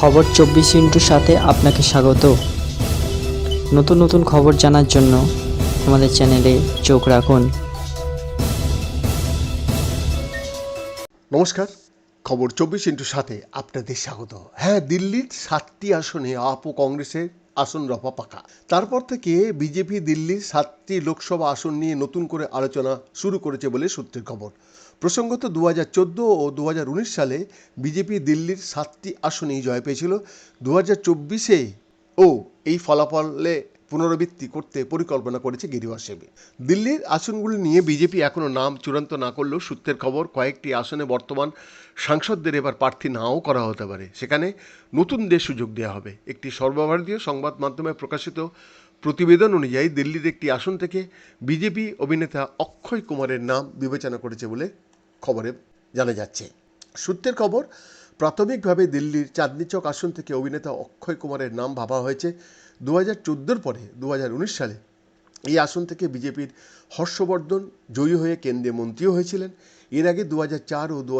খবর চব্বিশ ইন্টুর সাথে আপনাকে স্বাগত। নতুন নতুন খবর জানার জন্য আমাদের চ্যানেলে চোখ রাখুন। নমস্কার, খবর চব্বিশ ইন্টুর সাথে আপনাদের স্বাগত। হ্যাঁ দিল্লির সাতটি আসনে আপু কংগ্রেসের আসন রফা পাকা। তারপর থেকে বিজেপি দিল্লির সাতটি লোকসভা আসন নিয়ে নতুন করে আলোচনা শুরু করেছে বলে সূত্রের খবর। প্রসঙ্গত দু হাজার চোদ্দ ও দু হাজার উনিশ সালে বিজেপি দিল্লির সাতটি আসনেই জয় পেয়েছিল। দু হাজার চব্বিশে ও এই ফলাফলে পুনরাবৃত্তি করতে পরিকল্পনা করেছে গিরিবাস সেবী। দিল্লির আসনগুলি নিয়ে বিজেপি এখনও নাম চূড়ান্ত না করলেও সূত্রের খবর কয়েকটি আসনে বর্তমান সাংসদদের এবার প্রার্থী নাও করা হতে পারে। সেখানে নতুনদের সুযোগ দেওয়া হবে। একটি সর্বভারতীয় সংবাদ মাধ্যমে প্রকাশিত প্রতিবেদন অনুযায়ী দিল্লির একটি আসন থেকে বিজেপি অভিনেতা অক্ষয় কুমারের নাম বিবেচনা করেছে বলে খবরে জানা যাচ্ছে। সূত্রের খবর, প্রাথমিকভাবে দিল্লির চাঁদনি চক আসন থেকে অভিনেতা অক্ষয় কুমারের নাম ভাবা হয়েছে। দু হাজার চোদ্দোর পরে দু সালে এই আসন থেকে বিজেপির হর্ষবর্ধন জয়ী হয়ে কেন্দ্রীয় মন্ত্রীও হয়েছিলেন। এর আগে দু চার ও দু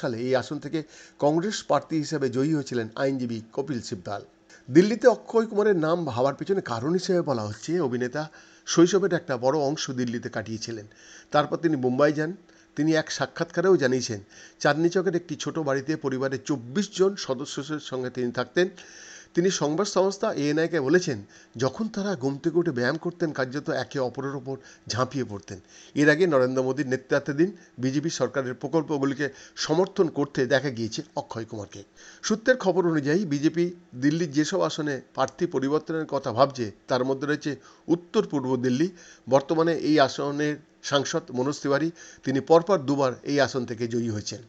সালে এই আসন থেকে কংগ্রেস প্রার্থী হিসেবে জয়ী হয়েছিলেন আইনজীবী কপিল সিব্বাল দিল্লিতে অক্ষয় কুমারের নাম ভাবার পেছনে কারণ হিসেবে বলা হচ্ছে, অভিনেতা শৈশবের একটা বড় অংশ দিল্লিতে কাটিয়েছিলেন। তারপর তিনি মুম্বাই যান। তিনি এক সাক্ষাৎকারেও জানিয়েছেন, চাঁদনি চকের একটি ছোট বাড়িতে পরিবারের চব্বিশ জন সদস্যের সঙ্গে তিনি থাকতেন। তিনি সংবাদ সংস্থা এএনআইকে বলেছেন, যখন তারা ঘুম থেকে উঠে ব্যায়াম করতেন, কার্যত একে অপরের ওপর ঝাঁপিয়ে পড়তেন। এর আগে নরেন্দ্র মোদীর নেতৃত্বাধীন বিজেপি সরকারের প্রকল্পগুলিকে সমর্থন করতে দেখা গিয়েছে অক্ষয় কুমারকে। সূত্রের খবর অনুযায়ী, বিজেপি দিল্লির যেসব আসনে প্রার্থী পরিবর্তনের কথা ভাবছে, তার মধ্যে রয়েছে উত্তর পূর্ব দিল্লি। বর্তমানে এই আসনের সাংসদ মনোজ তিওয়ারি, তিনি পরপর দুবার এই আসন থেকে জয়ী হয়েছেন।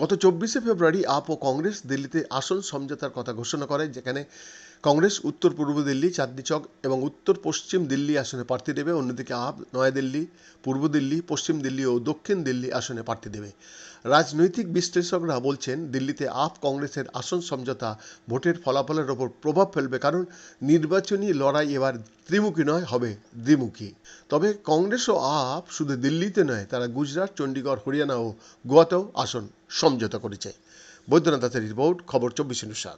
গত চব্বিশে ফেব্রুয়ারি আপ ও কংগ্রেস দিল্লিতে আসন সমঝোতার কথা ঘোষণা করে, যেখানে কংগ্রেস, উত্তর পূর্ব দিল্লি, চাঁদনি চক এবং উত্তর পশ্চিম দিল্লি আসনে প্রার্থী দেবে। অন্যদিকে আপ নয়াদিল্লি পূর্ব দিল্লি, পশ্চিম দিল্লি ও দক্ষিণ দিল্লি আসনে প্রার্থী দেবে। রাজনৈতিক বিশ্লেষকরা বলছেন, দিল্লিতে আপ কংগ্রেসের আসন সমঝোতা ভোটের ফলাফলের ওপর প্রভাব ফেলবে কারণ নির্বাচনী লড়াই এবার ত্রিমুখী নয়, হবে দ্বিমুখী। তবে কংগ্রেস ও আপ শুধু দিল্লিতে নয়, তারা গুজরাট, চণ্ডীগড়, হরিয়ানা ও গোয়াতেও আসন সমঝোতা করেছে। বৈদ্যনাথ রিপোর্ট, খবর চব্বিশ সাত।